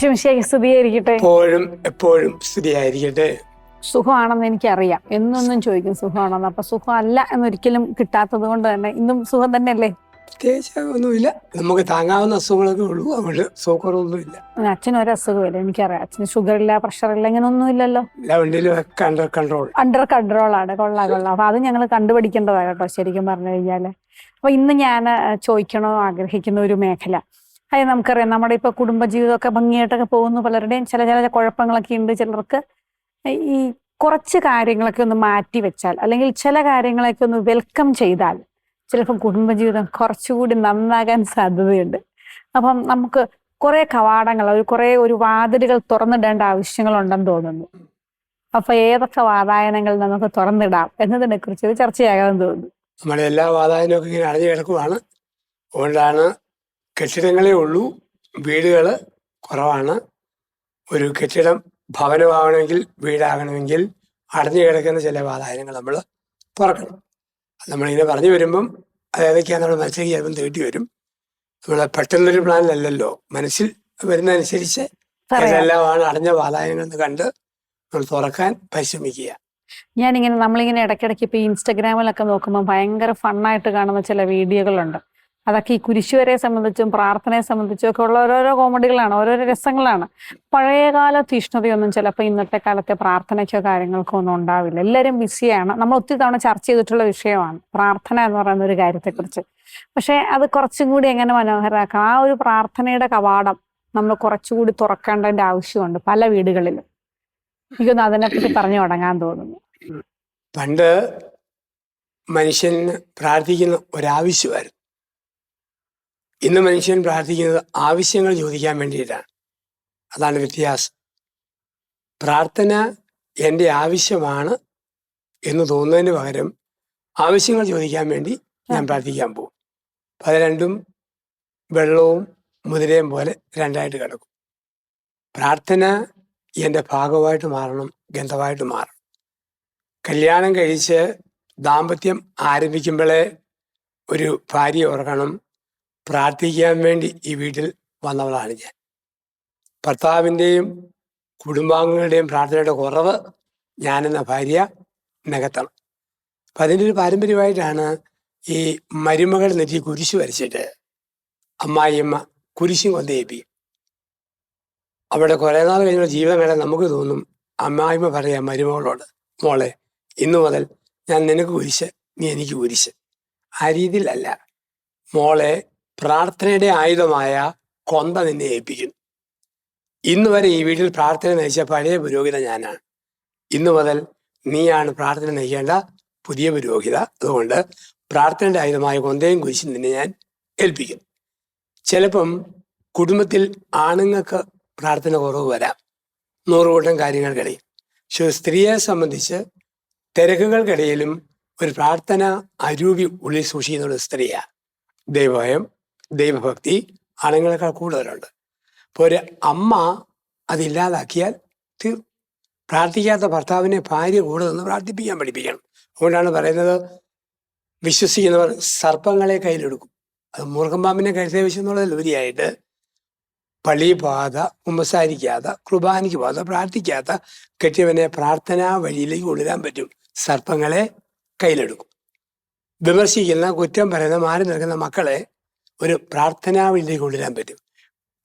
സ്തുതിയായിരിക്കട്ടെ? എപ്പോഴും എപ്പോഴും സ്ഥിതിയായിരിക്കട്ടെ സുഖമാണെന്ന് എനിക്കറിയാം. എന്നൊന്നും ചോദിക്കും സുഖമാണെന്ന്. അപ്പൊ സുഖം അല്ല എന്നൊരിക്കലും കിട്ടാത്തത് കൊണ്ട് തന്നെ ഇന്നും സുഖം തന്നെയല്ലേ? പ്രത്യേകിച്ച് ഒന്നുമില്ല. നമുക്ക് താങ്ങാവുന്ന അസുഖങ്ങളൊക്കെ ഉള്ളൂ. അതുകൊണ്ട് സുഖമൊന്നുമില്ല അച്ഛന് ഒരു അസുഖമില്ല. എനിക്കറിയാം. അച്ഛന് ഷുഗർ ഇല്ല പ്രഷർ ഇല്ല ഇല്ലല്ലോ. എല്ലാ വണ്ടിയിലും ഒക്കെ അണ്ടർ കൺട്രോൾ. അണ്ടർ കൺട്രോൾ ആണ്. കൊള്ളാ കൊള്ളാം. അപ്പൊ അത് ഞങ്ങൾ കണ്ടുപിടിക്കേണ്ടതാണ് കേട്ടോ ശരിക്കും പറഞ്ഞു കഴിഞ്ഞാൽ. അപ്പൊ ഇന്ന് ഞാൻ ചോദിക്കണോ ആഗ്രഹിക്കുന്ന ഒരു മേഖല. അത് നമുക്കറിയാം. നമ്മുടെ ഇപ്പൊ കുടുംബജീവിതമൊക്കെ ഭംഗിയായിട്ടൊക്കെ പോകുന്നു. പലരുടെയും ചില ചില കുഴപ്പങ്ങളൊക്കെ ഉണ്ട്. ചിലർക്ക് ഈ കുറച്ച് കാര്യങ്ങളൊക്കെ ഒന്ന് മാറ്റി വെച്ചാൽ അല്ലെങ്കിൽ ചില കാര്യങ്ങളൊക്കെ ഒന്ന് വെൽക്കം ചെയ്താൽ ചിലപ്പോൾ കുടുംബജീവിതം കുറച്ചുകൂടി നന്നാകാൻ സാധ്യതയുണ്ട്. അപ്പം നമുക്ക് കുറെ കവാടങ്ങൾ ഒരു കുറേ ഒരു വാതിലുകൾ തുറന്നിടേണ്ട ആവശ്യങ്ങളുണ്ടെന്ന് തോന്നുന്നു. അപ്പൊ ഏതൊക്കെ വാതായനങ്ങൾ നമുക്ക് തുറന്നിടാം എന്നതിനെ കുറിച്ച് ചർച്ചയാകാൻ തോന്നുന്നു. നമ്മുടെ എല്ലാ വാതായനവും ഒക്കെ ഇങ്ങനെ അടഞ്ഞു കിടക്കുവാണ്. അതുകൊണ്ടാണ് കെട്ടിടങ്ങളേ ഉള്ളൂ. വീടുകൾ കുറവാണ്. ഒരു കെട്ടിടം ഭവനമാകണമെങ്കിൽ വീടാകണമെങ്കിൽ അടഞ്ഞു കിടക്കുന്ന ചില വാതായനങ്ങൾ നമ്മൾ തുറക്കണം. നമ്മളിങ്ങനെ പറഞ്ഞു വരുമ്പം അതേതൊക്കെയാണ് നമ്മൾ മനസ്സിൽ മനസ്സിലേക്ക് ചിലപ്പം തേടി വരും. നമ്മൾ പെട്ടെന്നൊരു പ്ലാനിലല്ലല്ലോ. മനസ്സിൽ വരുന്നതനുസരിച്ച് ഇതെല്ലാമാണ് അടഞ്ഞ വാതായനങ്ങൾ എന്ന് കണ്ട് നമ്മൾ തുറക്കാൻ പരിശ്രമിക്കുക. ഞാനിങ്ങനെ നമ്മളിങ്ങനെ ഇടയ്ക്കിടയ്ക്ക് ഇപ്പൊ ഇൻസ്റ്റഗ്രാമിലൊക്കെ നോക്കുമ്പോൾ ഭയങ്കര ഫണ്ണായിട്ട് കാണുന്ന ചില വീഡിയോകളുണ്ട്. അതൊക്കെ ഈ കുരിശുവരെ സംബന്ധിച്ചും പ്രാർത്ഥനയെ സംബന്ധിച്ചും ഒക്കെ ഉള്ള ഓരോരോ കോമഡികളാണ് ഓരോരോ രസങ്ങളാണ്. പഴയകാല തീഷ്ണതയൊന്നും ചിലപ്പോൾ ഇന്നത്തെ കാലത്തെ പ്രാർത്ഥനയ്ക്കോ കാര്യങ്ങൾക്കോ ഒന്നും ഉണ്ടാവില്ല. എല്ലാവരും ബിസിയാണ്. നമ്മൾ ഒത്തിരി തവണ ചർച്ച ചെയ്തിട്ടുള്ള വിഷയമാണ്. പ്രാർത്ഥന എന്ന് പറയുന്ന ഒരു കാര്യത്തെക്കുറിച്ച്. പക്ഷേ അത് കുറച്ചും കൂടി എങ്ങനെ മനോഹരമാക്കാം? ആ ഒരു പ്രാർത്ഥനയുടെ കവാടം നമ്മൾ കുറച്ചുകൂടി തുറക്കേണ്ടതിന്റെ ആവശ്യമുണ്ട് പല വീടുകളിലും. എനിക്കൊന്ന് അതിനെപ്പറ്റി പറഞ്ഞു തുടങ്ങാൻ തോന്നുന്നു. പണ്ട് മനുഷ്യന് പ്രാർത്ഥിക്കുന്ന ഒരാവശ്യമായിരുന്നു. ഇന്ന് മനുഷ്യൻ പ്രാർത്ഥിക്കുന്നത് ആവശ്യങ്ങൾ ചോദിക്കാൻ വേണ്ടിയിട്ടാണ്. അതാണ് വ്യത്യാസം. പ്രാർത്ഥന എന്റെ ആവശ്യമാണ് എന്ന് തോന്നുന്നതിന് പകരം ആവശ്യങ്ങൾ ചോദിക്കാൻ വേണ്ടി ഞാൻ പ്രാർത്ഥിക്കാൻ പോകും. അപ്പം അത് രണ്ടും വെള്ളവും മുതിരയും പോലെ രണ്ടായിട്ട് കിടക്കും. പ്രാർത്ഥന എന്റെ ഭാഗമായിട്ട് മാറണം ഗന്ധമായിട്ട് മാറണം. കല്യാണം കഴിച്ച് ദാമ്പത്യം ആരംഭിക്കുമ്പോഴേ ഒരു ഭാര്യ ഓർക്കണം പ്രാർത്ഥിക്കാൻ വേണ്ടി ഈ വീട്ടിൽ വന്നവളാണ് ഞാൻ. ഭർത്താവിന്റെയും കുടുംബാംഗങ്ങളുടെയും പ്രാർത്ഥനയുടെ കുറവ് ഞാനെന്ന ഭാര്യ നികത്തണം. അപ്പം അതിന്റെ ഒരു പാരമ്പര്യമായിട്ടാണ് ഈ മരുമകൾ നെറ്റി കുരിശ് വരച്ചിട്ട് അമ്മായിയമ്മ കുരിശും കൊന്തേപ്പിക്കും അവിടെ കുറേ നാൾ കഴിഞ്ഞുള്ള ജീവിതം കണ്ടാൽ നമുക്ക് തോന്നും അമ്മായിമ്മ പറയാം മരുമകളോട് മോളെ ഇന്നു മുതൽ ഞാൻ നിനക്ക് കുരിശ് നീ എനിക്ക് കുരിശ്. ആ രീതിയിലല്ല. മോളെ പ്രാർത്ഥനയുടെ ആയുധമായ കൊന്ത നിന്നെ ഏൽപ്പിക്കുന്നു. ഇന്ന് വരെ ഈ വീട്ടിൽ പ്രാർത്ഥന നയിച്ച പഴയ പുരോഹിത ഞാനാണ്. ഇന്നു മുതൽ നീയാണ് പ്രാർത്ഥന നയിക്കേണ്ട പുതിയ പുരോഹിത. അതുകൊണ്ട് പ്രാർത്ഥനയുടെ ആയുധമായ കൊന്തയും കുരിശും നിന്നെ ഞാൻ ഏൽപ്പിക്കും. ചിലപ്പം കുടുംബത്തിൽ ആണുങ്ങൾക്ക് പ്രാർത്ഥന കുറവ് വരാം. നൂറുകൂട്ടം കാര്യങ്ങൾക്കിടയിൽ. പക്ഷെ സ്ത്രീയെ സംബന്ധിച്ച് തിരക്കുകൾക്കിടയിലും ഒരു പ്രാർത്ഥന അരൂപി ഉള്ളിൽ സൂക്ഷിക്കുന്ന ഒരു സ്ത്രീയാണ് ദൈവഭയം. ദൈവഭക്തി ആണുങ്ങളെക്കാൾ കൂടുതലുണ്ട്. അപ്പോൾ ഒരു അമ്മ അതില്ലാതാക്കിയാൽ തീർ പ്രാർത്ഥിക്കാത്ത ഭർത്താവിനെ ഭാര്യ കൂടെ നിന്ന് പ്രാർത്ഥിപ്പിക്കാൻ പഠിപ്പിക്കണം. അതുകൊണ്ടാണ് പറയുന്നത് വിശ്വസിക്കുന്നവർ സർപ്പങ്ങളെ കയ്യിലെടുക്കും. അത് മൂർഖമ്പാമ്പിനെ കഴുത്തേ വെച്ചെന്നുള്ളതിൽ ഉപരിയായിട്ട് പള്ളി പോകാതെ കുമ്പസാരിക്കാതെ കുർബാനയ്ക്ക് പോകാതെ പ്രാർത്ഥിക്കാത്ത കെട്ടിയവനെ പ്രാർത്ഥനാ വഴിയിലേക്ക് കൊണ്ടുവരാൻ പറ്റും. സർപ്പങ്ങളെ കയ്യിലെടുക്കും. വിമർശിക്കുന്ന കുറ്റം പറയുന്ന മാറി നിൽക്കുന്ന മക്കളെ ഒരു പ്രാർത്ഥനാ കൊണ്ടുവരാൻ പറ്റും.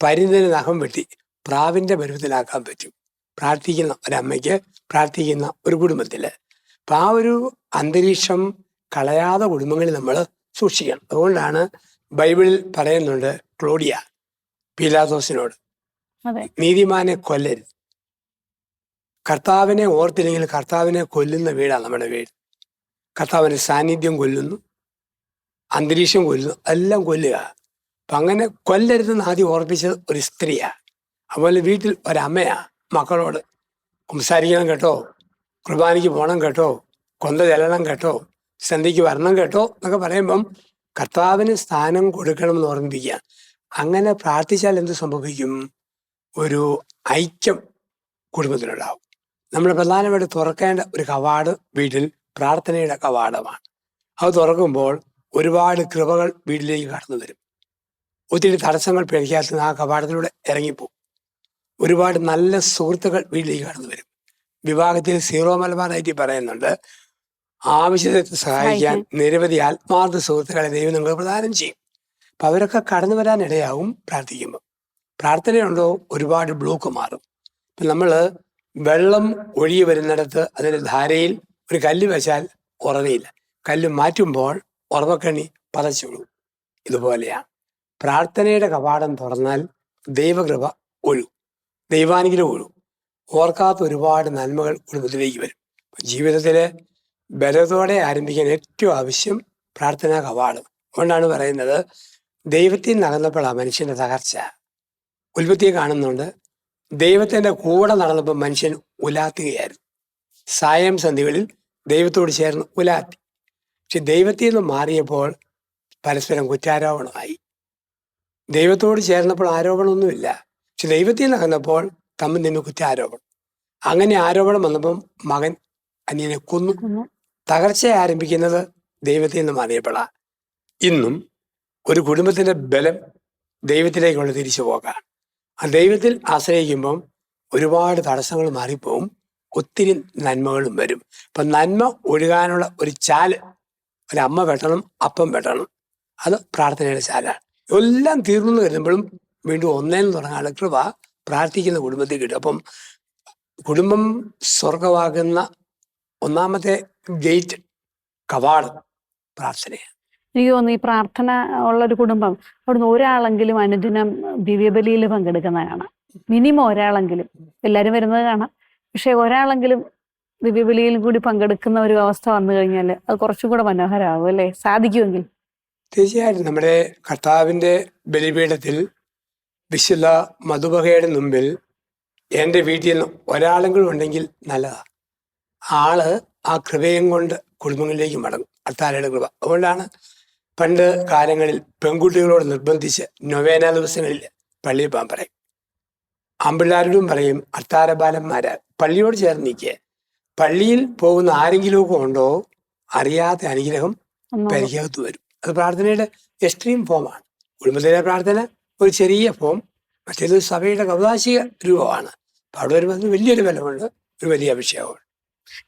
പരിന്തിന് നഖം വെട്ടി പ്രാവിന്റെ പരുവത്തിലാക്കാൻ പറ്റും. പ്രാർത്ഥിക്കുന്ന ഒരമ്മയ്ക്ക് പ്രാർത്ഥിക്കുന്ന ഒരു കുടുംബത്തിൽ. അപ്പൊ ആ ഒരു അന്തരീക്ഷം കളയാതെ കുടുംബങ്ങളിൽ നമ്മൾ സൂക്ഷിക്കണം. അതുകൊണ്ടാണ് ബൈബിളിൽ പറയുന്നുണ്ട് ക്ലോഡിയ പീലാദോസിനോട് നീതിമാനെ കൊല്ലരുത്. കർത്താവിനെ ഓർത്തില്ലെങ്കിൽ കർത്താവിനെ കൊല്ലുന്ന വീടാണ് നമ്മുടെ വീട്. കർത്താവിന്റെ സാന്നിധ്യം കൊല്ലുന്നു. അന്തരീക്ഷം കൊല്ലുന്നു എല്ലാം കൊല്ലുക. അപ്പം അങ്ങനെ കൊല്ലരുതെന്ന് ആദ്യം ഓർപ്പിച്ചത് ഒരു സ്ത്രീയാണ് അതുപോലെ വീട്ടിൽ ഒരമ്മയാ മക്കളോട് സംസാരിക്കണം കേട്ടോ കുർബാനയ്ക്ക് പോകണം കേട്ടോ കൊന്ത ചെല്ലണം കേട്ടോ സന്ധ്യയ്ക്ക് വരണം കേട്ടോ എന്നൊക്കെ പറയുമ്പം കർത്താവിന് സ്ഥാനം കൊടുക്കണം എന്ന് ഓർമ്മിപ്പിക്കുക. അങ്ങനെ പ്രാർത്ഥിച്ചാൽ എന്ത് സംഭവിക്കും? ഒരു ഐക്യം കുടുംബത്തിലുണ്ടാവും നമ്മൾ പ്രധാനമായിട്ട് തുറക്കേണ്ട ഒരു കവാട് വീട്ടിൽ പ്രാർത്ഥനയുടെ കവാടമാണ്. അത് തുറക്കുമ്പോൾ ഒരുപാട് കൃപകൾ വീട്ടിലേക്ക് കടന്നു വരും. ഒത്തിരി തടസ്സങ്ങൾ പേടിക്കാത്ത ആ കവാടത്തിലൂടെ ഇറങ്ങിപ്പോകും ഒരുപാട് നല്ല സുഹൃത്തുക്കൾ വീട്ടിലേക്ക് കടന്നു വരും. വിവാഹത്തിൽ സീറോ മലബാറായിട്ട് പറയുന്നുണ്ട്. ആവശ്യത്തെ സഹായിക്കാൻ നിരവധി ആത്മാർത്ഥ സുഹൃത്തുക്കളെ ദൈവം നിങ്ങൾ പ്രദാനം ചെയ്യും. അപ്പൊ അവരൊക്കെ കടന്നു വരാൻ ഇടയാവും പ്രാർത്ഥിക്കുമ്പോൾ പ്രാർത്ഥനയുണ്ടോ? ഒരുപാട് ബ്ലോക്ക് മാറും. ഇപ്പൊ നമ്മൾ വെള്ളം ഒഴുകി വരുന്നിടത്ത് അതിന്റെ ധാരയിൽ ഒരു കല്ല് വെച്ചാൽ ഉറവയില്ല കല്ല് മാറ്റുമ്പോൾ ഉറവക്കണ്ണി പതച്ചുള്ളൂ ഇതുപോലെയാണ് പ്രാർത്ഥനയുടെ കവാടം തുറന്നാൽ ദൈവകൃപ ഒഴു ദൈവാനുഗ്രഹം ഒഴു ഓർക്കാത്ത ഒരുപാട് നന്മകൾ കുടുംബത്തിലേക്ക് വരും. ജീവിതത്തിലെ ബലത്തോടെ ആരംഭിക്കാൻ ഏറ്റവും ആവശ്യം പ്രാർത്ഥനാ കവാടം. അതുകൊണ്ടാണ് പറയുന്നത് ദൈവത്തിൽ നടന്നപ്പോഴാണ് മനുഷ്യന്റെ തകർച്ച. ഉൽപ്പത്തിയെ കാണുന്നുണ്ട് ദൈവത്തിന്റെ കൂടെ നടന്നപ്പോൾ മനുഷ്യൻ ഉലാത്തുകയായിരുന്നു. സായം സന്ധികളിൽ ദൈവത്തോട് ചേർന്ന് ഉലാത്തി. പക്ഷെ ദൈവത്തിൽ നിന്ന് മാറിയപ്പോൾ പരസ്പരം കുറ്റാരോപണമായി. ദൈവത്തോട് ചേർന്നപ്പോൾ ആരോപണമൊന്നുമില്ല. പക്ഷെ ദൈവത്തിൽ നിന്ന് അകന്നപ്പോൾ തമ്മിൽ നിന്ന് കുറ്റാരോപണം. അങ്ങനെ ആരോപണം വന്നപ്പം മകൻ അനിയനെ കൊന്നു. തകർച്ച ആരംഭിക്കുന്നത് ദൈവത്തിൽ നിന്ന് മാറിയപ്പോഴാ. ഇന്നും ഒരു കുടുംബത്തിന്റെ ബലം ദൈവത്തിലേക്കുള്ള തിരിച്ചു പോകാണ് ആ ദൈവത്തിൽ ആശ്രയിക്കുമ്പം ഒരുപാട് തടസ്സങ്ങൾ മാറിപ്പോവും. ഒത്തിരി നന്മകളും വരും. അപ്പൊ നന്മ ഒഴുകാനുള്ള ഒരു ചാൽ ഒരു അമ്മ വെട്ടണം അപ്പം വെട്ടണം. അത് പ്രാർത്ഥനയുടെ ശാല എല്ലാം തീർന്നു എന്ന് കരുതുമ്പോഴും വീണ്ടും ഒന്നേന്ന് തുടങ്ങാനുള്ള കൃപ പ്രാർത്ഥിക്കുന്ന കുടുംബത്തിൽ കിട്ടും. അപ്പം കുടുംബം സ്വർഗമാകുന്ന ഒന്നാമത്തെ ഗേറ്റ് കവാടം പ്രാർത്ഥനയാണ്. എനിക്ക് തോന്നുന്നു ഈ പ്രാർത്ഥന ഉള്ള ഒരു കുടുംബം അവിടുന്ന് ഒരാളെങ്കിലും അനുദിനം ദിവ്യബലിയിൽ പങ്കെടുക്കുന്ന കാണാം മിനിമം ഒരാളെങ്കിലും. എല്ലാവരും വരുന്നത് കാണാം. പക്ഷെ ഒരാളെങ്കിലും ദിവ്യബലിയിൽ കൂടി പങ്കെടുക്കുന്ന ഒരു അവസ്ഥ വന്നു കഴിഞ്ഞാൽ അത് കുറച്ചും കൂടെ മനോഹരമാകും അല്ലേ? സാധിക്കുമെങ്കിൽ. തീർച്ചയായിട്ടും നമ്മുടെ കർത്താവിന്റെ ബലിപീഠത്തിൽ വിശുദ്ധ മധുബഹയുടെ മുമ്പിൽ എന്റെ വീട്ടിൽ ഒരാളെങ്കിലും ഉണ്ടെങ്കിൽ നല്ലതാണ് ആൾ ആ കൃപയും കൊണ്ട് കുടുംബങ്ങളിലേക്ക് മടങ്ങും. അത്താരയുടെ കൃപ. അതുകൊണ്ടാണ് പണ്ട് കാലങ്ങളിൽ പെൺകുട്ടികളോട് നിർബന്ധിച്ച് നൊവേന ദിവസങ്ങളിൽ പള്ളിയിൽ പോകാൻ പറയും. ആമ്പിള്ളാരോടും പറയും അത്താരബാലന്മാര് പള്ളിയോട് ചേർന്ന് നിൽക്കുക പള്ളിയിൽ പോകുന്ന ആരെങ്കിലുമൊക്കെ ഉണ്ടോ? അറിയാത്ത അനുഗ്രഹം പരിഹകത്ത് വരും. അത് പ്രാർത്ഥനയുടെ എക്സ്ട്രീം ഫോമാണ്. കുടുംബത്തിലെ പ്രാർത്ഥന ഒരു ചെറിയ ഫോം മറ്റേത് സഭയുടെ കൗതാശിക രൂപമാണ്. അപ്പൊ അവിടെ വരുമ്പോൾ വലിയൊരു ബലമുണ്ട് ഒരു വലിയ അഭിഷേകമുണ്ട്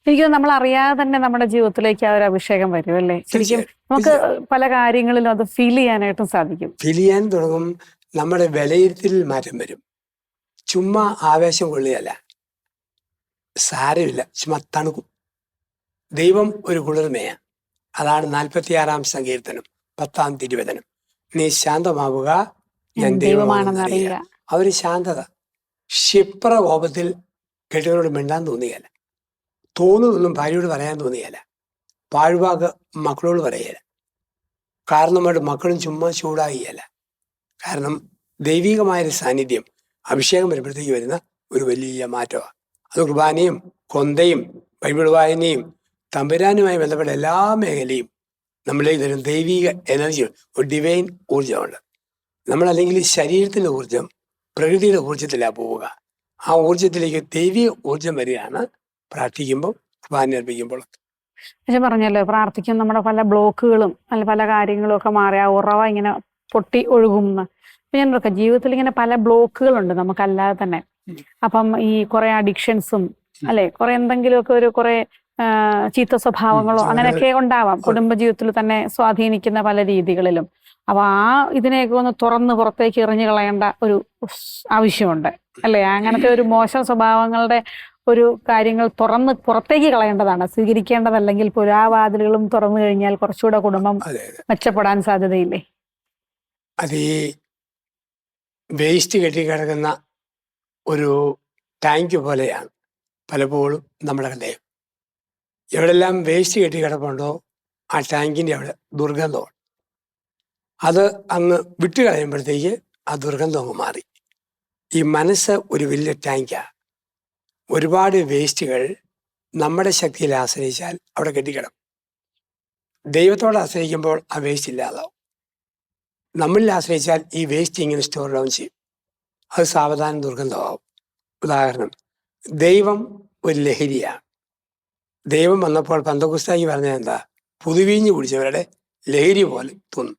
എനിക്ക് നമ്മൾ അറിയാതെ തന്നെ നമ്മുടെ ജീവിതത്തിലേക്ക് ആ ഒരു അഭിഷേകം വരും അല്ലേ? ശരിക്കും നമുക്ക് പല കാര്യങ്ങളിലും അത് ഫീൽ ചെയ്യാനായിട്ടും സാധിക്കും. ഫീൽ ചെയ്യാൻ തുടങ്ങും നമ്മുടെ വിലയിരുത്തലിൽ മാറ്റം വരും. ചുമ്മാ ആവേശം കൊള്ളുകയല്ല. സാരമില്ല. ചുമ്മാ തണുക്കും. ദൈവം ഒരു കുളിർമയാണ്. അതാണ് നാൽപ്പത്തിയാറാം സങ്കീർത്തനം പത്താം തിരുവചനം. നീ ശാന്തമാവുക ഞാൻ ദൈവമാണെന്നറിയുക. ആ ഒരു ശാന്തത. ക്ഷിപ്ര കോപത്തിൽ കെട്ടിയവരോട് മിണ്ടാൻ തോന്നിയല്ല തോന്നുന്നതൊന്നും ഭാര്യയോട് പറയാൻ തോന്നിയല്ല പാഴ്വാക്ക് മക്കളോട് പറയല കാരണമായിട്ട് മക്കളും ചുമ്മാ ചൂടായില്ല കാരണം ദൈവികമായൊരു സാന്നിധ്യം അഭിഷേകം വരുമ്പോഴത്തേക്ക് വരുന്ന ഒരു വലിയ മാറ്റമാണ്. അത് കുർബാനയും കൊന്തയും ബൈബിൾ വായനയും തമ്പുരാനുമായി ബന്ധപ്പെട്ട എല്ലാ മേഖലയും നമ്മളിലേക്ക് തരും ദൈവിക എനർജി ഒരു ഡിവൈൻ ഊർജമുണ്ട്. നമ്മളല്ലെങ്കിൽ ശരീരത്തിന്റെ ഊർജം പ്രകൃതിയുടെ ഊർജത്തിലാണ് പോവുക. ആ ഊർജത്തിലേക്ക് ദൈവിക ഊർജം വരികയാണ് പ്രാർത്ഥിക്കുമ്പോൾ കുർബാന അർപ്പിക്കുമ്പോൾ. പക്ഷെ പറഞ്ഞല്ലോ പ്രാർത്ഥിക്കും നമ്മുടെ പല ബ്ലോക്കുകളും അല്ല പല കാര്യങ്ങളും ഒക്കെ മാറി ആ ഉറവ ഇങ്ങനെ പൊട്ടി അപ്പൊ ഞാൻ ജീവിതത്തിൽ ഇങ്ങനെ പല ബ്ലോക്കുകളുണ്ട് നമുക്കല്ലാതെ തന്നെ. അപ്പം ഈ കുറെ അഡിക്ഷൻസും അല്ലെ? കുറെ എന്തെങ്കിലുമൊക്കെ ഒരു കുറെ ചീത്ത സ്വഭാവങ്ങളോ അങ്ങനെയൊക്കെ ഉണ്ടാവാം. കുടുംബജീവിതത്തിൽ തന്നെ സ്വാധീനിക്കുന്ന പല രീതികളിലും. അപ്പൊ ആ ഇതിനെയൊക്കെ ഒന്ന് തുറന്ന് പുറത്തേക്ക് എറിഞ്ഞു കളയേണ്ട ഒരു ആവശ്യമുണ്ട്. അല്ലെ? അങ്ങനത്തെ ഒരു മോശം സ്വഭാവങ്ങളുടെ ഒരു കാര്യങ്ങൾ തുറന്ന് പുറത്തേക്ക് കളയേണ്ടതാണ്. സ്വീകരിക്കേണ്ടതല്ലെങ്കിൽ പുരാവാതിലുകളും തുറന്നു കഴിഞ്ഞാൽ കുറച്ചുകൂടെ കുടുംബം മെച്ചപ്പെടാൻ സാധ്യതയില്ലേ? അത് ഈ വേസ്റ്റ് കെട്ടിക്കിടക്കുന്ന ഒരു ടാങ്ക് പോലെയാണ് പലപ്പോഴും നമ്മുടെ ഹൃദയം എവിടെല്ലാം വേസ്റ്റ് കെട്ടി കിടപ്പുണ്ടോ ആ ടാങ്കിന്റെ അവിടെ ദുർഗന്ധമാണ്. അത് അങ്ങ് വിട്ട് കളയുമ്പോഴത്തേക്ക് ആ ദുർഗന്ധം അങ്ങ് മാറി. ഈ മനസ്സ് ഒരു വലിയ ടാങ്കാണ് ഒരുപാട് വേസ്റ്റുകൾ നമ്മുടെ ശക്തിയിൽ ആശ്രയിച്ചാൽ അവിടെ കെട്ടിക്കിടക്കും. ദൈവത്തോട് ആശ്രയിക്കുമ്പോൾ ആ വേസ്റ്റ് ഇല്ലാതാവും. നമ്മളിൽ ആശ്രയിച്ചാൽ ഈ വേസ്റ്റ് ഇങ്ങനെ സ്റ്റോർ ഡൗൺ ചെയ്യും. അത് സാവധാനം ദുർഗന്ധമാവും. ഉദാഹരണം ദൈവം ഒരു ലഹരിയാണ് ദൈവം വന്നപ്പോൾ പന്തകുസ്തായി പറഞ്ഞത് എന്താ? പുതുവീഞ്ഞ് കുടിച്ചവരുടെ ലഹരി പോലെ തോന്നും.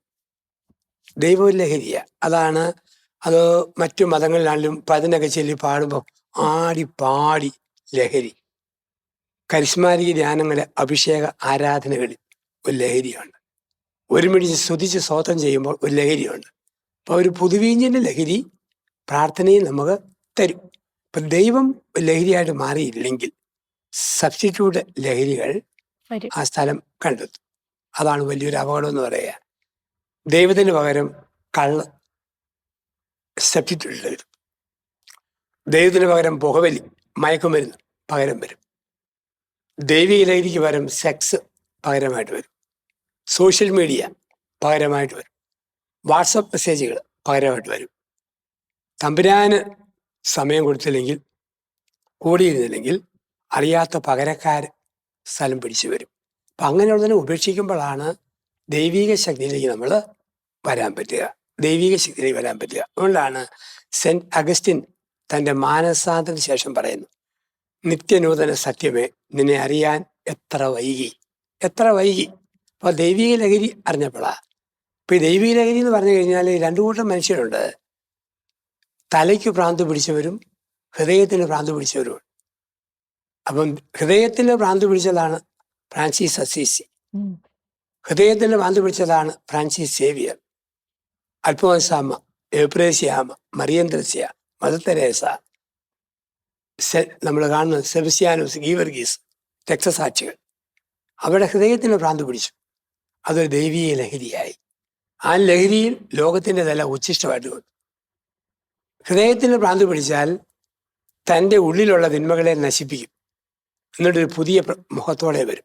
ദൈവം ഒരു ലഹരിയാണ് അതാണ് അത് മറ്റു മതങ്ങളിലാണെങ്കിലും പതിനൊക്കെ ചൊല്ലി പാടുമ്പോൾ ആടി പാടി ലഹരി. കരിസ്മാരിക ധ്യാനങ്ങളെ അഭിഷേക ആരാധനകളിൽ ഒരു ലഹരിയുണ്ട്. ഒരുമിടിച്ച് സ്തുതിച്ച് സ്വതം ചെയ്യുമ്പോൾ ഒരു ലഹരിയുണ്ട്. അപ്പോൾ ഒരു പുതുവീഞ്ഞിന്റെ ലഹരി പ്രാർത്ഥനയിൽ നമുക്ക് തരും. ഇപ്പം ദൈവം ലഹരിയായിട്ട് മാറിയില്ലെങ്കിൽ സബ്സ്റ്റിറ്റ്യൂട്ട് ലഹരികൾ ആ സ്ഥലം കണ്ടെത്തും. അതാണ് വലിയൊരു അപകടം എന്ന് പറയുക. ദൈവത്തിന് പകരം കള്ള് സബ്സ്റ്റിറ്റ്യൂട്ട് വരും ദൈവത്തിന് പകരം പുകവലി മയക്കുമരുന്ന് പകരം വരും. ദൈവിക ലഹരിക്ക് പകരം സെക്സ് പകരമായിട്ട് വരും. സോഷ്യൽ മീഡിയ പകരമായിട്ട് വരും. വാട്സപ്പ് മെസ്സേജുകൾ പകരമായിട്ട് വരും. തമ്പുരാന് സമയം കൊടുത്തില്ലെങ്കിൽ കൂടിയിരുന്നില്ലെങ്കിൽ അറിയാത്ത പകരക്കാർ സ്ഥലം പിടിച്ചു വരും. അപ്പം അങ്ങനെയുള്ളതിനെ ഉപേക്ഷിക്കുമ്പോഴാണ് ദൈവിക ശക്തിയിലേക്ക് നമ്മൾ വരാൻ പറ്റുക. ദൈവിക ശക്തിയിലേക്ക് വരാൻ പറ്റുക. അതുകൊണ്ടാണ് സെന്റ് അഗസ്റ്റിൻ തന്റെ മാനസാന്തരത്തിന് ശേഷം പറയുന്നു നിത്യനൂതന സത്യമേ നിന്നെ അറിയാൻ എത്ര വൈകി? എത്ര വൈകി? അപ്പോൾ ദൈവിക ലഹരി അറിഞ്ഞപ്പോഴാ. ഇപ്പൊ ഈ ദൈവിക ലഹരി എന്ന് പറഞ്ഞു കഴിഞ്ഞാൽ രണ്ടു കൂട്ടം മനുഷ്യരുണ്ട്. തലയ്ക്ക് ഭ്രാന്ത് പിടിച്ചവരും ഹൃദയത്തിന് ഭ്രാന്ത് പിടിച്ചവരും അപ്പം ഹൃദയത്തിന് ഭ്രാന്ത് പിടിച്ചതാണ് ഫ്രാൻസിസ് അസീസി. ഹൃദയത്തിന് ഭ്രാന്ത് പിടിച്ചതാണ് Francis Xavier. Alphonsamma Eprasiamma Mariyathresia Mother Teresa നമ്മൾ കാണുന്ന സെബസ്യാനോസ് ഗീവർഗീസ് രക്തസാക്ഷികൾ അവരുടെ ഹൃദയത്തിന് ഭ്രാന്ത് പിടിച്ചു. അതൊരു ദൈവീയ ലഹരിയായി. ആ ലഹരിയിൽ ലോകത്തിന്റെ തല ഉച്ഛിഷ്ടമായിട്ട് വന്നു. ഹൃദയത്തിന് ഭ്രാന്ത് പിടിച്ചാൽ തന്റെ ഉള്ളിലുള്ള തിന്മകളെ നശിപ്പിക്കും. എന്നിട്ടൊരു പുതിയ മുഖത്തോടെ വരും.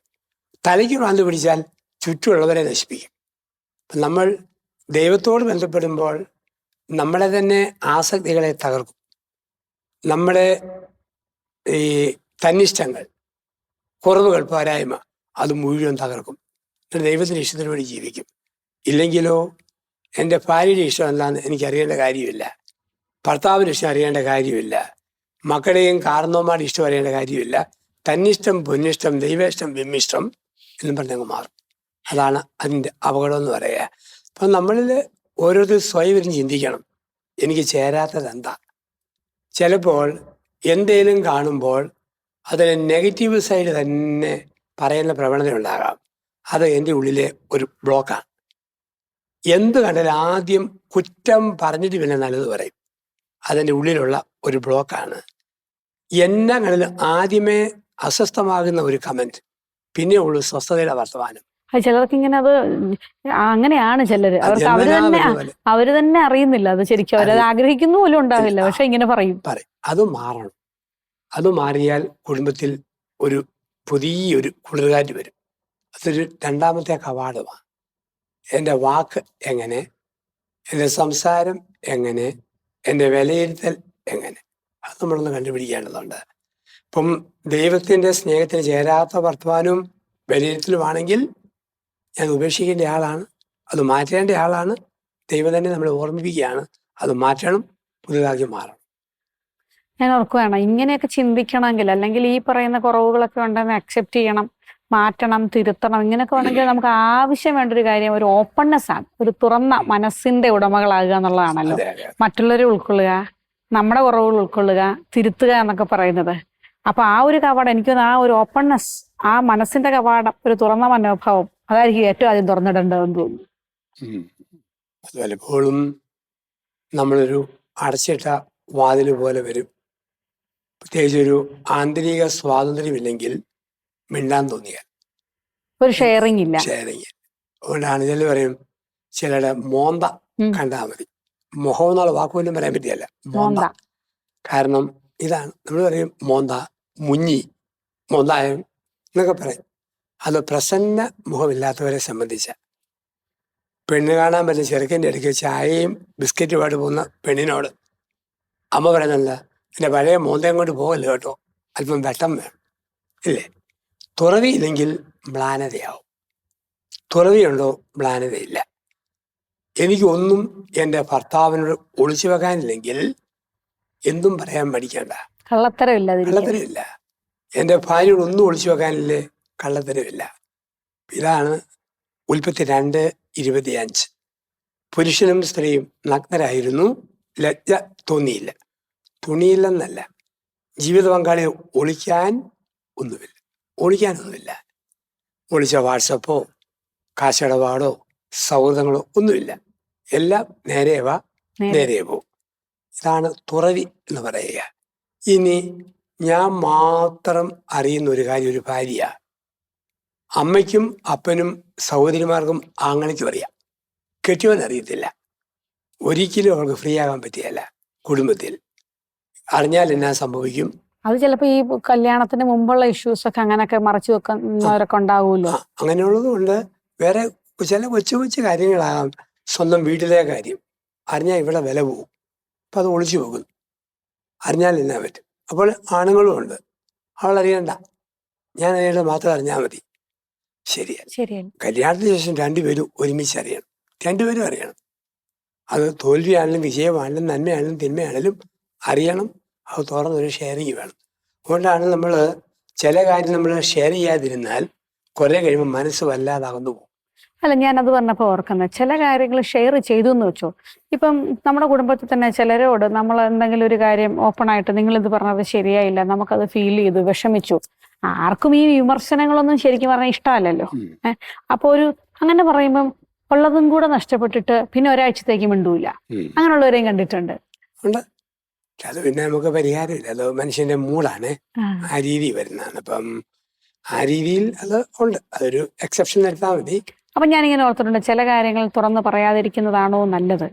തലയ്ക്ക് ഭ്രാന്ത് പിടിച്ചാൽ ചുറ്റുമുള്ളവരെ നശിപ്പിക്കും. നമ്മൾ ദൈവത്തോട് ബന്ധപ്പെടുമ്പോൾ നമ്മളെ തന്നെ ആസക്തികളെ തകർക്കും. നമ്മുടെ ഈ തന്നിഷ്ടങ്ങൾ കുറവുകൾ പോരായ്മ അത് മുഴുവൻ തകർക്കും. ദൈവത്തിന് ഇഷ്ടത്തിന് വേണ്ടി ജീവിക്കും. ഇല്ലെങ്കിലോ എന്റെ ഭാര്യയുടെ ഇഷ്ടം എന്താണെന്ന് എനിക്ക് അറിയേണ്ട കാര്യമില്ല. ഭർത്താവിന്റെ ഇഷ്ടം അറിയേണ്ട കാര്യമില്ല. മക്കളെയും കാരണവന്മാരുടെ ഇഷ്ടം അറിയേണ്ട കാര്യമില്ല. തന്നിഷ്ടം പൊന്നിഷ്ടം ദൈവേഷ്ടം വിമ്മിഷ്ടം എന്നും പറഞ്ഞങ്ങ് മാറും. അതാണ് അതിന്റെ അപകടം എന്ന് പറയുക. അപ്പം നമ്മളിൽ ഓരോരുത്തർ സ്വയം ചിന്തിക്കണം. എനിക്ക് ചേരാത്തത് എന്താ? ചിലപ്പോൾ എന്തേലും കാണുമ്പോൾ അതിന് നെഗറ്റീവ് സൈഡ് തന്നെ പറയുന്ന പ്രവണത ഉണ്ടാകാം. അത് എന്റെ ഉള്ളിലെ ഒരു ബ്ലോക്കാണ്. എന്ത് കണ്ടാലും ആദ്യം കുറ്റം പറഞ്ഞിട്ട് പിന്നെ നല്ലത് പറയും. അതിന്റെ ഉള്ളിലുള്ള ഒരു ബ്ലോക്കാണ്. എന്നങ്ങളിൽ ആദ്യമേ അസ്വസ്ഥമാകുന്ന ഒരു കമന്റ് പിന്നെ ഉള്ളു സ്വസ്ഥതയുടെ വർത്തമാനം. ചിലർക്ക് ഇങ്ങനെ അത് അങ്ങനെയാണ് ചിലര്. അവർക്ക് അവർ തന്നെ അവർ തന്നെ അറിയുന്നില്ല. അത് ശരിക്കും അവരത് ആഗ്രഹിക്കുന്നു പോലും ഉണ്ടാവില്ല. പക്ഷെ ഇങ്ങനെ പറയും. പറയും. അത് മാറണം. അത് മാറിയാൽ കുടുംബത്തിൽ ഒരു പുതിയൊരു കുളിർകാറ്റ് വരും. അതൊരു രണ്ടാമത്തെ കവാടമാണ് എന്റെ വാക്ക് എങ്ങനെ? എന്റെ സംസാരം എങ്ങനെ? എന്റെ വിലയിരുത്തൽ എങ്ങനെ? അത് നമ്മളൊന്ന് കണ്ടുപിടിക്കേണ്ടതുണ്ട്. ഇപ്പം ദൈവത്തിന്റെ സ്നേഹത്തിന് ചേരാത്ത വർത്തമാനവും വിലയിരുത്തലുമാണെങ്കിൽ ഞാൻ ഉപേക്ഷിക്കേണ്ട ആളാണ് അത് മാറ്റേണ്ട ആളാണ്. ദൈവം തന്നെ നമ്മളെ ഓർമ്മിപ്പിക്കുകയാണ് അത് മാറ്റണം പുതുതാക്കി മാറണം. ഞാൻ ഓർക്കുകയാണ് ഇങ്ങനെയൊക്കെ ചിന്തിക്കണമെങ്കിൽ അല്ലെങ്കിൽ ഈ പറയുന്ന കുറവുകളൊക്കെ ഉണ്ടെന്ന് അക്സെപ്റ്റ് ചെയ്യണം. മാറ്റണം തിരുത്തണം ഇങ്ങനെയൊക്കെ വേണമെങ്കിൽ നമുക്ക് ആവശ്യം വേണ്ട ഒരു കാര്യം ഒരു ഓപ്പൺനെസ് ആണ്. ഒരു തുറന്ന മനസ്സിന്റെ ഉടമകളാകുക എന്നുള്ളതാണല്ലോ. മറ്റുള്ളവരെ ഉൾക്കൊള്ളുക നമ്മുടെ കുറവുകൾ ഉൾക്കൊള്ളുക തിരുത്തുക എന്നൊക്കെ പറയുന്നത്. അപ്പൊ ആ ഒരു കവാടം എനിക്ക് ആ ഒരു ഓപ്പൺനെസ് ആ മനസ്സിന്റെ കവാടം ഒരു തുറന്ന മനോഭാവം അതായിരിക്കും ഏറ്റവും ആദ്യം തുറന്നിടേണ്ടതെന്ന് തോന്നുന്നു. പലപ്പോഴും നമ്മളൊരു അടച്ചിട്ട വാതിൽ പോലെ വരും. പ്രത്യേകിച്ച് ഒരു ആന്തരിക സ്വാതന്ത്ര്യമില്ലെങ്കിൽ മിണ്ടാൻ തോന്നിയാൽ ഒരു ഷെയറിംഗ് ഇല്ല. ഷെയറിങ് അതുകൊണ്ടാണ് ചില പറയും ചിലരുടെ മോന്ത. കണ്ടാൽ മതി. മുഖം എന്നുള്ള വാക്കുപോലും പറയാൻ പറ്റിയല്ല മോന്ത. കാരണം ഇതാണ്. നമ്മൾ പറയും മോന്ത മുഞ്ഞി മോന്തായം എന്നൊക്കെ പറയും. അത് പ്രസന്ന മുഖമില്ലാത്തവരെ സംബന്ധിച്ച. പെണ്ണ് കാണാൻ പറ്റുന്ന ചെറുക്കന്റെ ഇടയ്ക്ക് ചായയും ബിസ്ക്കറ്റുമായിട്ട് പോകുന്ന പെണ്ണിനോട് അമ്മ പറയുന്നല്ല എന്റെ പഴയ മോന്തയും കൊണ്ട് പോകല്ലോ കേട്ടോ? അല്പം വെട്ടം വേണം. ഇല്ലേ? തുറവിയില്ലെങ്കിൽ മ്ലാനതയാവും. തുറവിയുണ്ടോ? മ്ലാനതയില്ല. എനിക്കൊന്നും എന്റെ ഭർത്താവിനോട് ഒളിച്ചു വെക്കാനില്ലെങ്കിൽ എന്തും പറയാൻ പഠിക്കണ്ട കള്ളത്തരമില്ല. എന്റെ ഭാര്യയോട് ഒന്നും ഒളിച്ചു വെക്കാനില്ലേ? കള്ളത്തരമില്ല. ഇതാണ് ഉൽപ്പത്തി രണ്ട് ഇരുപത്തിയഞ്ച് പുരുഷനും സ്ത്രീയും നഗ്നരായിരുന്നു. ലജ്ജ തോന്നിയില്ല. തുണിയില്ലെന്നല്ല. ജീവിത പങ്കാളിയെ ഒളിക്കാൻ ഒന്നുമില്ല. ഒളിക്കാനൊന്നുമില്ല. ഒളിച്ച വാട്സപ്പോ കാശിടപാടോ സൗഹൃദങ്ങളോ ഒന്നുമില്ല. എല്ലാം നേരെ വാ നേരെ. പോവും ഇതാണ് തുറവി എന്ന് പറയുക. ഇനി ഞാൻ മാത്രം അറിയുന്ന ഒരു കാര്യം ഒരു ഭാര്യ. അമ്മയ്ക്കും അപ്പനും സഹോദരിമാർക്കും ആങ്ങളിക്കും അറിയാം. കെട്ടിയവൻ അറിയത്തില്ല. ഒരിക്കലും അവൾക്ക് ഫ്രീ ആകാൻ പറ്റിയല്ല കുടുംബത്തിൽ. അറിഞ്ഞാൽ എന്നാ സംഭവിക്കും? അത് ചിലപ്പോ ഈ കല്യാണത്തിന് മുമ്പുള്ള ഇഷ്യൂസ് ഒക്കെ അങ്ങനെയൊക്കെ മറച്ചു വെക്കുന്നവരൊക്കെ ഉണ്ടാവുമല്ലോ. അങ്ങനെയുള്ളതുകൊണ്ട് അങ്ങനെയുള്ളത് കൊണ്ട് വേറെ ചില കൊച്ചു കൊച്ചു കാര്യങ്ങളാകാം സ്വന്തം വീട്ടിലെ കാര്യം. അറിഞ്ഞാൽ ഇവിടെ വില പോകും അപ്പം അത് ഒളിച്ചു പോകുന്നു. അറിഞ്ഞാൽ എന്നാ പറ്റും. അപ്പോൾ ആണുങ്ങളും ഉണ്ട്. അവൾ അറിയണ്ട ഞാൻ അറിയേണ്ടത് മാത്രം അറിഞ്ഞാൽ മതി. ശരിയാണ്. കല്യാണത്തിന് ശേഷം രണ്ടുപേരും ഒരുമിച്ച് അറിയണം. രണ്ടുപേരും അറിയണം. അത് തോൽവിയാണെങ്കിലും വിജയമാണെങ്കിലും നന്മയാണെങ്കിലും തിന്മയാണെങ്കിലും അറിയണം. അത് തുറന്നൊരു ഷെയറിങ് വേണം അതുകൊണ്ടാണ് നമ്മൾ ചില കാര്യം നമ്മൾ ഷെയർ ചെയ്യാതിരുന്നാൽ കുറെ കഴിയുമ്പോൾ മനസ്സ് വല്ലാതാകുന്നു പോകും. അല്ല ഞാൻ അത് പറഞ്ഞപ്പോൾ ഓർക്കുന്നത് ചില കാര്യങ്ങൾ ഷെയർ ചെയ്തു എന്ന് വെച്ചോ. ഇപ്പം നമ്മുടെ കുടുംബത്തിൽ തന്നെ ചിലരോട് നമ്മൾ എന്തെങ്കിലും ഒരു കാര്യം ഓപ്പൺ ആയിട്ട് നിങ്ങൾ ഇത് പറഞ്ഞത് ശരിയായില്ല നമുക്കത് ഫീൽ ചെയ്തു വിഷമിച്ചു. ആർക്കും ഈ വിമർശനങ്ങളൊന്നും ശരിക്കും പറഞ്ഞാൽ ഇഷ്ടമല്ലല്ലോ. അപ്പോൾ അപ്പൊ ഒരു അങ്ങനെ പറയുമ്പം ഉള്ളതും കൂടെ നഷ്ടപ്പെട്ടിട്ട് പിന്നെ ഒരാഴ്ചത്തേക്ക് മിണ്ടൂല. അങ്ങനെയുള്ളവരെയും കണ്ടിട്ടുണ്ട്. അത് പിന്നെ നമുക്ക് പരിഹാരമില്ല. അത് മനുഷ്യന്റെ മൂളാണ്. ആ. രീതി വരുന്നതാണ്. അപ്പം ആ രീതിയിൽ അത് ഉണ്ട്. അതൊരു എക്സെപ്ഷൻ എടുത്താൽ മതി. അപ്പൊ ഞാനിങ്ങനെ ഓർത്തിട്ടുണ്ട് ചില കാര്യങ്ങൾ തുറന്ന് പറയാതിരിക്കുന്നതാണോ നല്ലത്?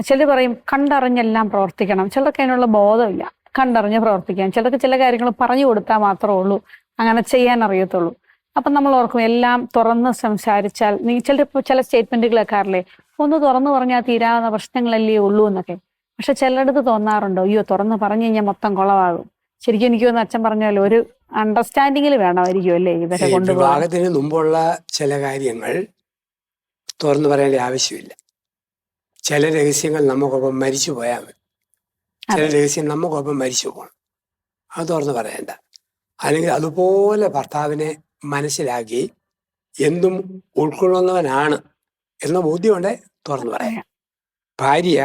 ചിലർ പറയും കണ്ടറിഞ്ഞെല്ലാം പ്രവർത്തിക്കണം. ചിലർക്ക് അതിനുള്ള ബോധമില്ല. കണ്ടറിഞ്ഞ് പ്രവർത്തിക്കാം ചിലർക്ക് ചില കാര്യങ്ങൾ പറഞ്ഞു കൊടുത്താൽ മാത്രമേ ഉള്ളൂ. അങ്ങനെ ചെയ്യാൻ അറിയത്തുള്ളൂ. അപ്പൊ നമ്മൾ ഓർക്കും എല്ലാം തുറന്ന് സംസാരിച്ചാൽ നീ ചില ചില സ്റ്റേറ്റ്മെന്റുകളൊക്കെ അറിയില്ലേ? ഒന്ന് തുറന്നു പറഞ്ഞാൽ തീരാവുന്ന പ്രശ്നങ്ങളല്ലേ ഉള്ളൂ എന്നൊക്കെ. പക്ഷെ ചിലയിടത്ത് തോന്നാറുണ്ടോ? അയ്യോ തുറന്ന് പറഞ്ഞു കഴിഞ്ഞാൽ മൊത്തം കുളമാകും ശരിക്കും എനിക്ക് തോന്നുന്നു അച്ഛൻ പറഞ്ഞല്ലോ ഒരു അണ്ടർസ്റ്റാൻഡിങ്ങിൽ വേണമായിരിക്കും അല്ലേ ഇവരെ കൊണ്ട് കൊണ്ടുപോകാൻ? വിവാഹത്തിന് മുമ്പുള്ള ചില കാര്യങ്ങൾ തുറന്നു പറയേണ്ട ആവശ്യമില്ല. ചില രഹസ്യങ്ങൾ നമുക്കൊപ്പം മരിച്ചു പോയാൽ മതി. ചില. രഹസ്യം നമുക്കൊപ്പം മരിച്ചു പോകണം അത് തുറന്നു പറയണ്ട. അല്ലെങ്കിൽ അതുപോലെ ഭർത്താവിനെ മനസ്സിലാക്കി എന്തും ഉൾക്കൊള്ളുന്നവനാണ് എന്ന ബോധ്യമുണ്ട് തുറന്നു പറയാം. ഭാര്യ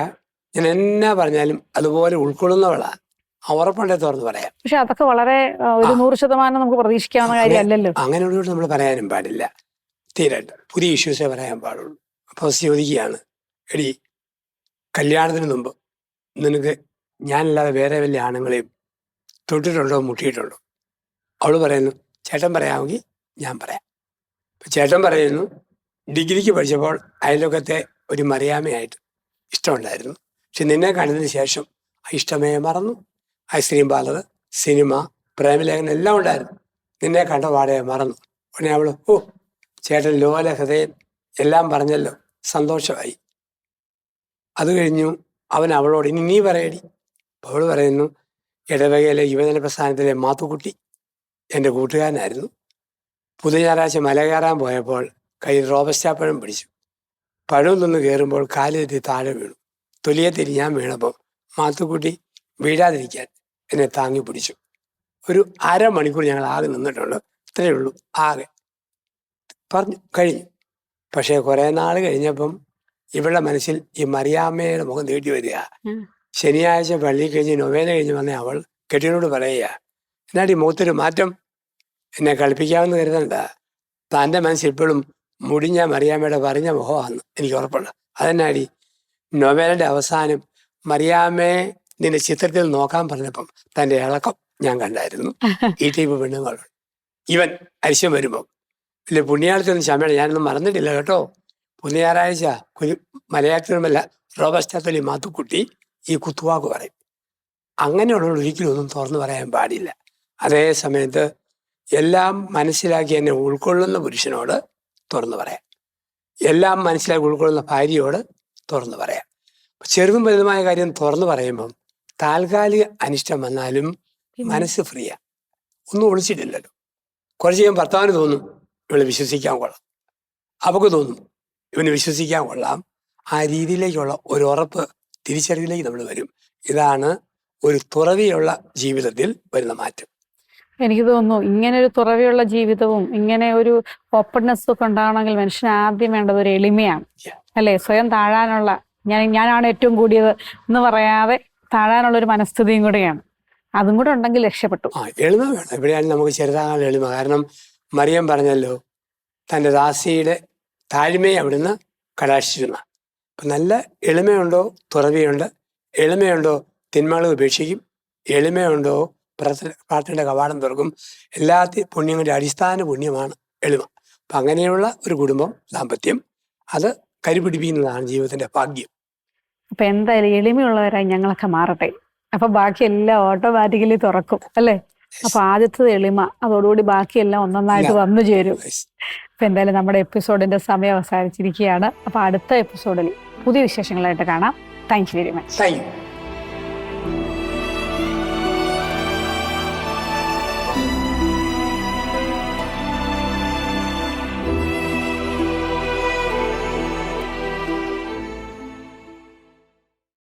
ഞാൻ എന്നാ പറഞ്ഞാലും അതുപോലെ ഉൾക്കൊള്ളുന്നവളാണ് ഉറപ്പുണ്ടെ തുറന്നു പറയാം. പക്ഷെ അതൊക്കെ വളരെ ഒരു. നൂറ് ശതമാനം നമുക്ക് പ്രതീക്ഷിക്കാവുന്ന കാര്യമല്ലല്ലോ. അങ്ങനെയുള്ളവരോട് നമ്മൾ പറയാനും പാടില്ല. തീരായിട്ട് പുതിയ ഇഷ്യൂസേ പറയാൻ പാടുള്ളൂ. അപ്പോൾ ചോദിക്കുകയാണ് എടി കല്യാണത്തിന് മുമ്പ് നിനക്ക് ഞാനല്ലാതെ വേറെ വലിയ ആണുങ്ങളെയും തൊട്ടിട്ടുണ്ടോ മുട്ടിയിട്ടുണ്ടോ? അവൾ പറയുന്നു ചേട്ടൻ പറയാമെങ്കിൽ ഞാൻ പറയാം. അപ്പൊ ചേട്ടൻ പറയുന്നു ഡിഗ്രിക്ക് പഠിച്ചപ്പോൾ അയൽവക്കത്തെ ഒരു മറിയാമയായിട്ട് ഇഷ്ടമുണ്ടായിരുന്നു. പക്ഷെ നിന്നെ കണ്ടതിന് ശേഷം ഇഷ്ടമേ മറന്നു. ഐസ്ക്രീം പാർലർ സിനിമ പ്രേമലേഖനം എല്ലാം ഉണ്ടായിരുന്നു. നിന്നെ കണ്ട പാടെ മറന്നു. ഉടനെ അവൾ ഓ ചേട്ടൻ ലോല ഹൃദയൻ എല്ലാം പറഞ്ഞല്ലോ. സന്തോഷമായി. അത് കഴിഞ്ഞു അവൻ അവളോട് ഇനി നീ പറയടി. അവൾ പറയുന്നു ഇടവകയിലെ യുവജന പ്രസ്ഥാനത്തിലെ മാത്തുക്കുട്ടി എന്റെ കൂട്ടുകാരനായിരുന്നു. പുതു ഞായറാഴ്ച മല കയറാൻ പോയപ്പോൾ കയ്യിൽ റോബസ്റ്റാപ്പഴം പിടിച്ചു. പഴം നിന്ന് കയറുമ്പോൾ കാലിലെത്തി താഴെ വീണു. തൊലിയെ തിരിഞ്ഞാൻ വീണപ്പോൾ മാത്തുക്കുട്ടി വീഴാതിരിക്കാൻ എന്നെ താങ്ങി പിടിച്ചു. ഒരു അരമണിക്കൂർ ഞങ്ങൾ ആകെ നിന്നിട്ടുണ്ട്. ഇത്രയേ ഉള്ളൂ. ആകെ. പറഞ്ഞു കഴിഞ്ഞു. പക്ഷേ കുറെ നാൾ കഴിഞ്ഞപ്പം ഇവളുടെ മനസ്സിൽ ഈ മറിയാമ്മയുടെ മുഖം നീട്ടി വരിക. ശനിയാഴ്ച പള്ളി കഴിഞ്ഞ് നൊവേന കഴിഞ്ഞ് വന്ന അവൾ കെട്ടിയനോട് പറയുക എന്നാടി മുഖത്തൊരു മാറ്റം? എന്നെ കളിപ്പിക്കാമെന്ന് കരുതണ്ട. താന്റെ മനസ്സിൽ ഇപ്പോഴും മുടിഞ്ഞ മറിയാമ്മയുടെ പറഞ്ഞ മുഖമാണെന്ന് എനിക്ക് ഉറപ്പുണ്ട്. അതെന്നാടി? നൊവേലയുടെ അവസാനം മറിയാമ്മയെ നിന്റെ ചിത്രത്തിൽ നോക്കാൻ പറഞ്ഞപ്പം തന്റെ ഇളക്കം ഞാൻ കണ്ടായിരുന്നു. ഈ ടൈപ്പ് പെണ്ണുങ്ങൾ. ഇവൻ അരിശം വരുമ്പോൾ ഇല്ല പുണ്യാളത്തൊന്നും ക്ഷമയാണ് ഞാനൊന്നും മറന്നിട്ടില്ല കേട്ടോ. പുണ്യ ഞായറാഴ്ച കുരു മലയാളത്തിലുമല്ല റോബസ്റ്റാത്തലി മാത്തുക്കുട്ടി ഈ കുത്തുവാക്ക് പറയും. അങ്ങനെയുള്ളവർ ഒരിക്കലും ഒന്നും തുറന്നു പറയാൻ പാടില്ല. അതേ സമയത്ത് എല്ലാം മനസ്സിലാക്കി എന്നെ ഉൾക്കൊള്ളുന്ന പുരുഷനോട് തുറന്നു പറയാം. എല്ലാം മനസ്സിലാക്കി ഉൾക്കൊള്ളുന്ന ഭാര്യയോട് തുറന്നു പറയാം. ചെറുതും വലുതുമായ കാര്യം തുറന്നു പറയുമ്പം താൽക്കാലിക അനിഷ്ടം വന്നാലും മനസ്സ് ഫ്രീയാ ഒന്നും ഒളിച്ചിട്ടില്ലല്ലോ. കുറച്ച് കഴിയുമ്പോൾ ഭർത്താവിന് തോന്നും ഇവളെ വിശ്വസിക്കാൻ കൊള്ളാം. അവക്ക് തോന്നും ഇവന് വിശ്വസിക്കാൻ കൊള്ളാം. ആ രീതിയിലേക്കുള്ള ഒരു ഉറപ്പ് തിരിച്ചറിവിലേക്ക് നമ്മൾ വരും. ഇതാണ് ഒരു തുറവിയുള്ള ജീവിതത്തിൽ വരുന്ന മാറ്റം. എനിക്ക് തോന്നുന്നു ഇങ്ങനെ ഒരു തുറവിയുള്ള ജീവിതവും ഇങ്ങനെ ഒരു ഓപ്പൺനെസ് ഒക്കെ ഉണ്ടാവണമെങ്കിൽ മനുഷ്യന് ആദ്യം വേണ്ടത് ഒരു എളിമയാണ്. അല്ലേ? സ്വയം താഴാനുള്ള ഞാൻ ഞാനാണ് ഏറ്റവും കൂടിയത് എന്ന് പറയാതെ താഴാനുള്ള ഒരു മനസ്ഥിതിയും കൂടെയാണ്. അതും കൂടെ ഉണ്ടെങ്കിൽ രക്ഷപ്പെട്ടു. ആ എളിമ വേണം. എവിടെയാണ് നമുക്ക് ചെറുതാകാനുള്ള എളിമ? കാരണം മറിയം പറഞ്ഞല്ലോ തന്റെ ദാസിയുടെ താഴ്മയെ അവിടുന്ന് കടാക്ഷിച്ചിരുന്ന അപ്പം നല്ല എളിമയുണ്ടോ? തുറവിയുണ്ട്. എളിമയുണ്ടോ? തിന്മകൾ ഉപേക്ഷിക്കും. എളിമയുണ്ടോ? പ്രാർത്ഥനയുടെ കവാടം തുറക്കും. എല്ലാ പുണ്യങ്ങളുടെ അടിസ്ഥാന പുണ്യമാണ് എളിമ. അപ്പം അങ്ങനെയുള്ള ഒരു കുടുംബം ദാമ്പത്യം അത് കരുപിടിപ്പിക്കുന്നതാണ് ജീവിതത്തിന്റെ ഭാഗ്യം. അപ്പൊ എന്തായാലും എളിമയുള്ളവരായി ഞങ്ങളൊക്കെ മാറട്ടെ. അപ്പൊ ബാക്കിയെല്ലാം ഓട്ടോമാറ്റിക്കലി തുറക്കും അല്ലേ? അപ്പൊ ആദ്യത്തത് എളിമ അതോടുകൂടി ബാക്കിയെല്ലാം ഒന്നൊന്നായിട്ട് വന്നു ചേരും. അപ്പൊ എന്തായാലും നമ്മുടെ എപ്പിസോഡിന്റെ സമയം അവസാനിച്ചിരിക്കുകയാണ്. അപ്പൊ അടുത്ത എപ്പിസോഡിൽ പുതിയ വിശേഷങ്ങളായിട്ട് കാണാം. Thank you very much thank you